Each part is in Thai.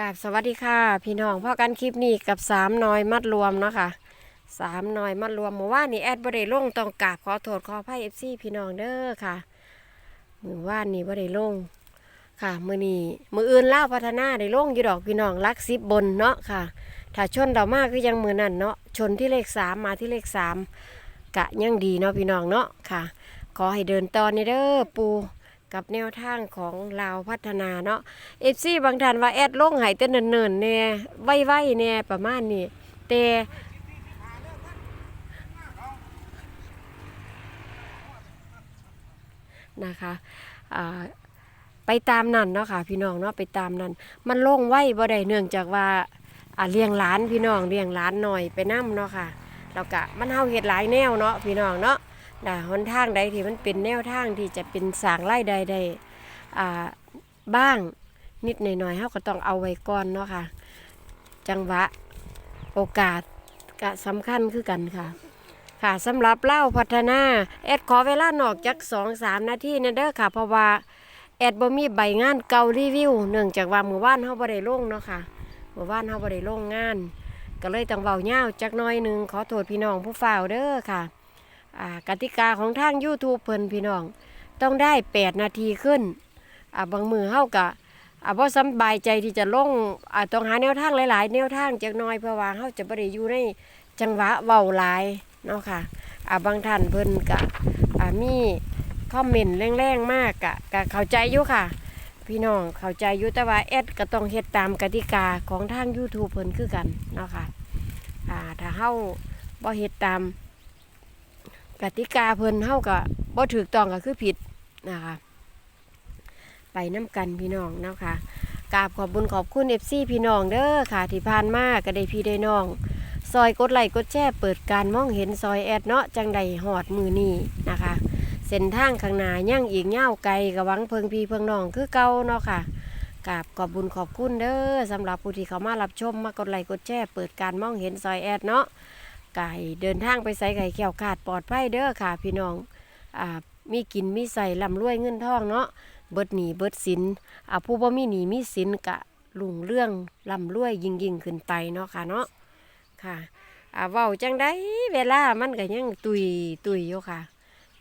กาบสวัสดีค่ะ พี่น้องพ่อกันคลิปนี้กับสามน้อยมัดรวมเนาะค่ะสามน้อยมัดรวมเมื่อวานนี้แอดบ่ได้ลงต้องกราบขอโทษขออภัยเอฟซีพี่น้องเด้อค่ะมือว่านนี้บ่ได้ลงค่ะมือนี้มืออื่นเล่าพัฒนาได้ลงอยู่ดอกพี่น้องรักสิบบนเนาะค่ะ ถ้าชนเดามากคือยังมือนั่นเนาะชนที่เลขสามมาที่เลขสามกะยังดีเนาะพี่น้องเนาะค่ะ ขอให้เดินตอนนี้เด้อปู กับแนวทางของลาวพัฒนาเนาะเอฟซีบางท่านว่าแอดลงหายแต่เนิ่นๆแน่ยไว้ๆแน่ประมาณนี้แต่นะคะอ่าไปตามนั่นเนาะค่ะพี่น้องเนาะไปตามนั่นมันโล่งไว้บ่ได้เนื่องจากว่าอ่าเลี้ยงหลานพี่น้องเลี้ยงหลานหน่อยไปนํเนาะค่ะแล้วก็มันเฮาเฮ็ดหลายแนวเนาะพี่น้องเนาะ ด่าหนทางใดที่มันเป็นแนวทางที่จะเป็นสางรายได้ได้อ่าบ้างนิดหน่อยๆเขาก็ต้องเอาไว้ก่อนเนาะค่ะ จังหวะโอกาสก็สำคัญคือกันค่ะ ค่ะสำหรับเล่าพัฒนา แอดขอเวลานอกจากสองสามนาทีนะเด้อค่ะ เพราะว่าแอดบ่มีใบงานเก่ารีวิวเนื่องจากว่าเมื่อวานเฮาบ่ได้ลงเนาะค่ะเมื่อวานเฮาบ่ได้ลงงาน ก็เลยต้องเว้ายาจักน้อยหนึงขอโทษพี่น้องผู้ฝ่าวเด้อค่ะ กติกาของทาง YouTube เพิ่นพี่น้อง ต้องได้ 8 นาทีขึ้นาบางมือเฮาก็อ่าเพราะสบายใจที่จะลงอ่าต้องหาแนวทางหลาย ๆ แนวทางจากหน้อยเพื่อว่าเขาจะบ่ได้อยู่ในจังหวะเว้าหลายเนาะค่ะอ่าบางท่านเพิ่นกะอ่ามีคอมเมนต์แรงๆมากกะกะเข้าใจอยู่ค่ะ พี่น้องเข้าใจอยู่แต่ว่าแอดก็ต้องเฮ็ดตามกติกาของทาง YouTube เพิ่นคือกันเนาะค่ะอ่าถ้าเฮาบ่เฮ็ดตาม กติกาเพิ่นเฮาก็บ่ถูกต้องก็คือผิดนะคะ ไปน้ำกันพี่น้องเนาะค่ะกราบขอบบุญขอบคุณเอฟซีพี่น้องเด้อค่ะที่ผ่านมาก็ได้พี่ได้น้อง ซอยกดไลค์กดแชร์เปิดการมองเห็นซอยแอดเนาะจังใดหอดมือนี่นะคะ เส้นทางข้างหน้าย่างอีกเง่าไกลกับวังเพิงพี่เพิงน้องคือเก่าเนาะค่ะกราบขอบบุญขอบคุณเด้อสำหรับผู้ที่เขามารับชมมากดไลค์กดแชร์เปิดการมองเห็นซอยแอดเนาะ ไก่เดินทางไปใส่ไก่แขวขาดปลอดภัยเด้อค่ะ พี่น้องอ่ามีกินมีใส่ลำรวยเงินทองเนาะเบิดหนีเบิดสินอ่าผู้บ่มีหนีมีสินกะลุงเรื่องร่ำรวยยิ่งยิ่งขึ้นไปเนาะค่ะเนาะค่ะอ่าเว้าจังไดเวลามันก็ยังตุยตุยอยู่ค่ะ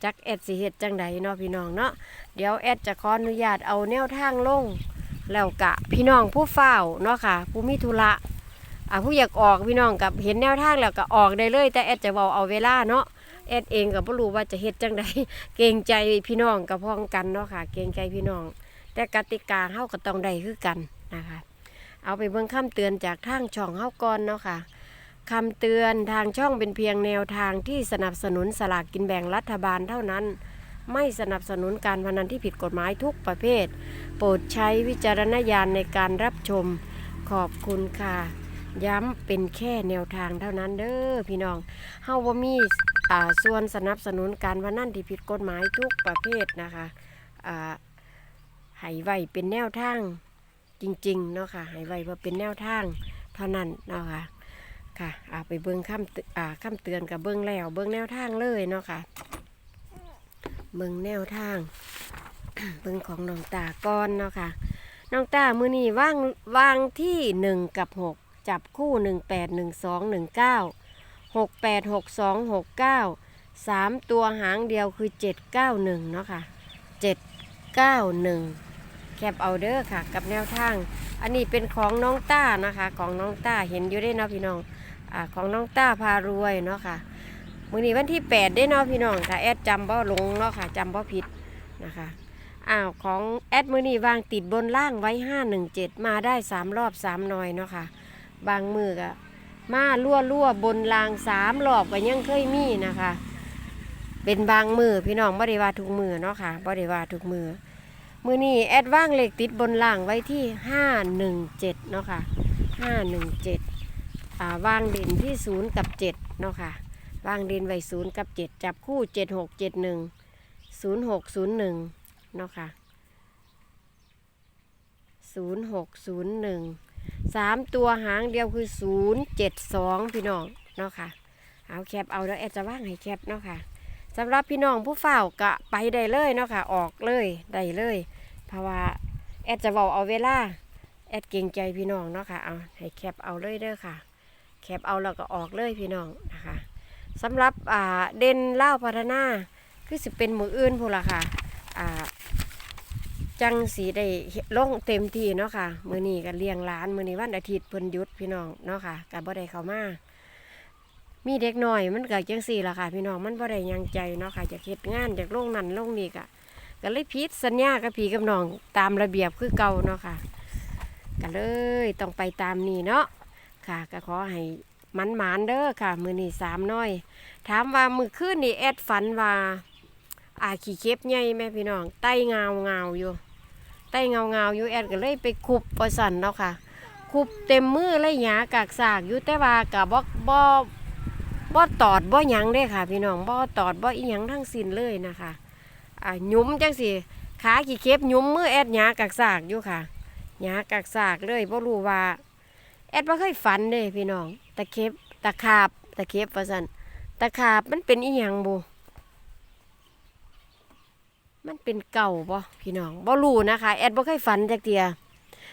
จักแอดสิเฮ็ดจังใดเนาะพี่น้องเนาะเดี๋ยวแอดจะขออนุญาตเอาแนวทางลงแล้วกะพี่น้องผู้เฝ้าเนาะค่ะ ผู้มีธุระ อ่าผู้อยากออกพี่น้องกับเห็นแนวทางแล้วก็ออกได้เลย แต่แอดจะเว้าเอาเวลาเนาะแอดเองก็บ่รู้ว่าจะเฮ็ดจังใดเกรงใจพี่น้องกับพ้องกันเนาะค่ะ เกรงใจพี่น้อง แต่กติกาเฮาก็ต้องได้คือกันนะคะ เอาไปเบิ่งคำเตือนจากทางช่องเฮาก่อนเนาะค่ะคำเตือนทางช่องเป็นเพียงแนวทางที่สนับสนุนสลากกินแบ่งรัฐบาลเท่านั้น ไม่สนับสนุนการพนันที่ผิดกฎหมายทุกประเภท โปรดใช้วิจารณญาณในการรับชมขอบคุณค่ะ ย้ำเป็นแค่แนวทางเท่านั้นเด้อพี่น้องเฮาบ่มีอ่าส่วนสนับสนุนการพนันที่ผิดกฎหมายทุกประเภทนะคะอ่าให้ไว้เป็นแนวทางจริงๆเนาะค่ะให้ไว้ว่าเป็นแนวทางเท่านั้นเนาะค่ะค่ะอ่าไปเบิ้งคำอ่าคำเตือนกับเบิ้งแล้ว เบิ้งแนวทางเลยเนาะค่ะเบิ้งแนวทาง เบิ้งของน้องตาก้อนเนาะค่ะน้องตามือนี้ว่างวางที่หนึ่งกับหก จับคู่หนึ่งแปดหนึ่งสองหนึ่งเก้าหกแปดหกสองหกเก้าสามตัวหางเดียวคือเจ็ดเก้าหนึ่งเนาะค่ะเจ็ดเก้าหนึ่งแคปเอาเดอร์ค่ะ กับแนวทาง อันนี้เป็นของน้องต้านะคะ ของน้องต้าเห็นอยู่ได้เนาะพี่น้องอของน้องต้าพารวยเนาะค่ะ มือนี้วันที่แปดได้เนาะพี่น้องถ้าแอดจำบ่ลงเนาะค่ะจำบ่ผิดนะคะอ้าวของแอดมือนี้วางติดบนล่างไว้ห้าหนึ่งเจ็ดมาได้สามรอบสามหน่อยเนาะค่ะ บางมือก็มาลั่วลั่วบนรางสามรอบก็ยังเคยมีนะคะ เป็นบางมือพี่น้องบ่ได้ว่าทุกมือเนาะค่ะบ่ได้ว่าทุกมือมือนี้แอดว่างเหลขติดบนล่างไว้ที่ห้าหนึ่งเจ็ดเนาะค่ะห้าหนึ่งเจ็ดอ่าวางเด่นที่ศูนย์กับเจ็ดเนาะค่ะวางเด่นไว้ศูนย์กับเจ็ดจับคู่เจ็ดหกเจ็ดหนึ่งศูนย์หกศูนย์หนึ่งเนาะค่ะศูนย์หกศูนย์หนึ่ง สามตัวหางเดียวคือศูนย์เจ็ดสองพี่น้องเนาะค่ะ เอาแคปเอาแล้วแอดจะว่างให้แคปเนาะค่ะสำหรับพี่น้องผู้เฝ้ากะไปได้เลยเนาะค่ะ ออกเลยได้เลย เพราะว่าแอดจะบอกเอาเวลาแอดเกรงใจพี่น้องเนาะค่ะเอาให้แคปเอาเลยเด้อค่ะ แคปเอาแล้วก็ออกเลยพี่น้องนะคะสำหรับเด่นเล่าพัฒนาคือสิเป็นมืออื่นพูละค่ะอ่า จังสีได้ลงเต็มที่เนาะค่ะ มือนี้ก็เลี้ยงหลานมือนี้วันอาทิตย์เพิ่นยุดพี่น้องเนาะค่ะก็บ่ได้เข้ามา มีเด็กน้อยมันก็จังสี่ละค่ะ พี่น้องมันบ่ได้ยังใจเนาะค่ะจะเฮ็ดงานจากลงนั่นลงนี่ก็ก็เลยพิดสัญญากับพี่กับน้องตามระเบียบคือเก่าเนาะค่ะก็เลยต้องไปตามนี้เนาะค่ะ ก็ขอให้มันหมานเด้อค่ะ มือนี่สามน้อย ถามว่ามือคืนนี่แอดฝันว่าอาขี่เข็บใหญ่แม่พี่น้องไต้เงาเงาอยู่ ไต้เงาเงาอยู่แอดก็เลยไปคุบประสันเนาะค่ะ คุบเต็มมือเลยหยากากสากอยู่แต่ว่ากับบ่บ่บ่ตอดบ่หยังเด้ค่ะ พี่น้องบ่ตอดบ่อีหยังทั้งสิ้นเลยนะคะอ่าหยุ้มจังสิขาขี่เข็บหยุ้มมือแอดหยากากสากอยู่ค่ะหยากากสากเลยบ่รู้ว่าแอดว่เคยฝันเด้พี่น้องตะเข็บตะขาบตะเข็บว่าซั่นตะขาบมันเป็นอีหยังบ่ มันเป็นเก่าบ่พี่น้องบ่รู้นะคะ แอดบ่เคยฝันจักเทีย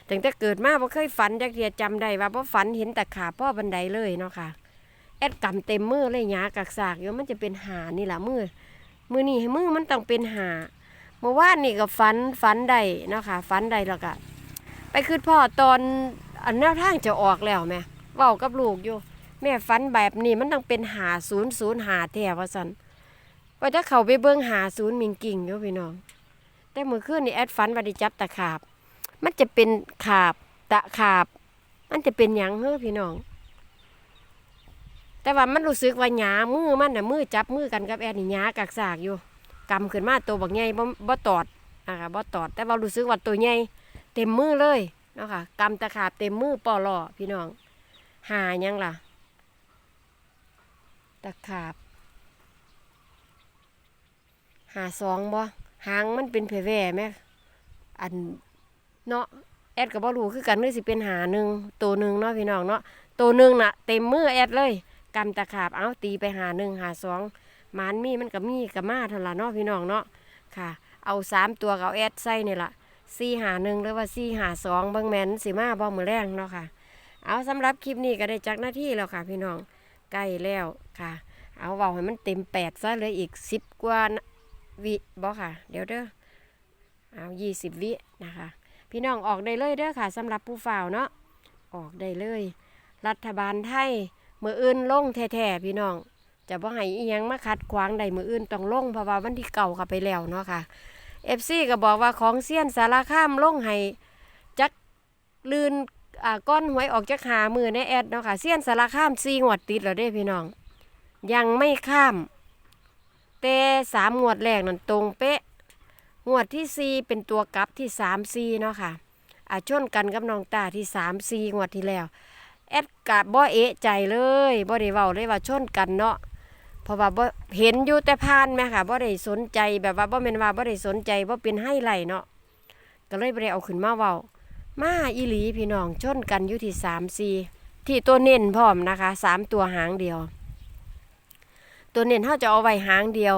ตั้งแต่เกิดมาบ่เคยฝันจักเทียจำได้ว่าบ่ฝันเห็นแตะขาพ่อบันไดเลยเนาะค่ะ แอดกำเต็มมือเลยหยากักสากอยู่มันจะเป็นหานี่ล่ะมือมือนี่มือมันต้องเป็นหาเมื่อวานนี่ก็ฝันฝันได้เนาะค่ะฝันได้แล้วก็ไปคืนพ่อตอนอันแนวทางจะออกแล้วแม่เว้ากับลูกอยู่ แม่ฝันแบบนี้มันต้องเป็นหาศูนย์ศูนย์หาแท้ว่าสัน ว่าจะเขาไปเบิ่งหาศูนย์มิงกิ่งอยู่พี่น้อง แต่เมื่อคืนนี่แอดฝันว่าได้จับตะขาบ มันจะเป็นขาบตะขาบ มันจะเป็นหยังเฮ้อพี่น้อง แต่ว่ามันรู้สึกว่าหยามือมันน่ะมือจับมือกันกับแอดนี่หยากักสากอยู่กำขึ้นมาตัวบักใหญ่บ่บ่ตอดนะคะบ่ตอด แต่ว่ารู้สึกว่าตัวใหญ่เต็มมือเลยเนาะค่ะกำตะขาบเต็มมือปอล่อพี่น้อง หายังล่ะ ตะขาบ หาสองบ่หางมันเป็นเพแว่ไหมอันเนาะแอดกับบ่รู้คือกันเลยสิเป็นหาหนึ่งตัวหนึ่งเนาะพี่น้องเนาะตัวหนึ่งน่ะเต็มมือแอดเลยกำตะขาบเอาตีไปหาหนึ่งหาสองหมานมีมันกับมีกับมาเท่าละเนาะพี่น้องเนาะค่ะ เอาสามตัวกับเอาแอดใส่นี่ล่ะสี่หาหนึ่งหรือว่าสี่หาสองบางแมนสิมาบ่มือแรงเนาะค่ะ เอาสำหรับคลิปนี้ก็ได้จักหน้าที่แล้วค่ะ พี่น้องใกล้แล้วค่ะ เอาเบาให้มันเต็มแปดซะเลยอีกสิบกว่า วิบ่ค่ะ เดี๋ยวเด้อเอายี่สิบวินะคะ พี่น้องออกได้เลยเด้อค่ะสำหรับผู้ฝ่าวเนาะออกได้เลย รัฐบาลไทยมืออื่นลงแท้ๆพี่น้อง จะบ่ให้อีหยังมาขัดขวางใดมืออื่นต้องลงเพราะว่าวันที่เก่าค่ะไปแล้วเนาะค่ะเอฟซีก็บอกว่าของเซียนสารข้ามลงให้จักลืนอ่าก้อนหวยออกจากหามือในแอดเนาะค่ะเซียนสารข้ามซีงวดติดแล้วเด้พี่น้อง ยังไม่ข้าม แต่สามงวดแรกนั่นตรงเป๊ะ งวดที่สี่เป็นตัวกลับที่สามซีเนาะค่ะอาชนกันกับน้องตาที่สามซีงวดที่แล้ว แอดกะบ่เอะใจเลยบ่ได้เว้าเลยว่าชนกันเนาะเพราะว่าบ่เห็นอยู่แต่ผ่านแม่ค่ะบ่ได้สนใจแบบว่าบ่แม่นว่าบ่ได้สนใจบ่เป็นไฮไหลเนาะก็เลยบ่ได้เอาขึ้นมาเว้ามาอีหลีพี่น้องชนกันอยู่ที่3 4ที่ตัวเน้นพร้อมนะคะสามตัวหางเดียว ตัวเน้นเฮาจะเอาไว้หางเดียว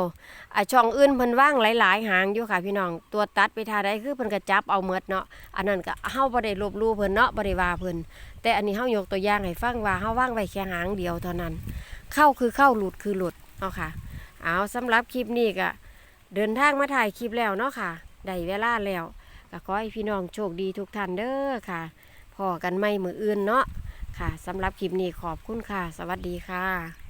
อะช่องอื่นเพิ่นว่างหลาย ๆ หางอยู่ค่ะพี่น้อง ตัวตัดไปทาใดคือเพิ่นก็จับเอาหมดเนาะ อันนั้นก็เฮาบ่ได้ลบลู่เพิ่นเนาะบ่ได้ว่าเพิ่นแต่อันนี้เฮายกตัวอย่างให้ฟังว่าเฮาว่างไว้แค่หางเดียวเท่านั้น เข้าคือเข้าหลุดคือหลุดเนาะค่ะ เอาสำหรับคลิปนี้ก็เดินทางมาถ่ายคลิปแล้วเนาะค่ะ ได้เวลาแล้วก็ขอให้พี่น้องโชคดีทุกท่านเด้อค่ะพอกันไม่มืออื่นเนาะค่ะสำหรับคลิปนี้ขอบคุณค่ะ สวัสดีค่ะ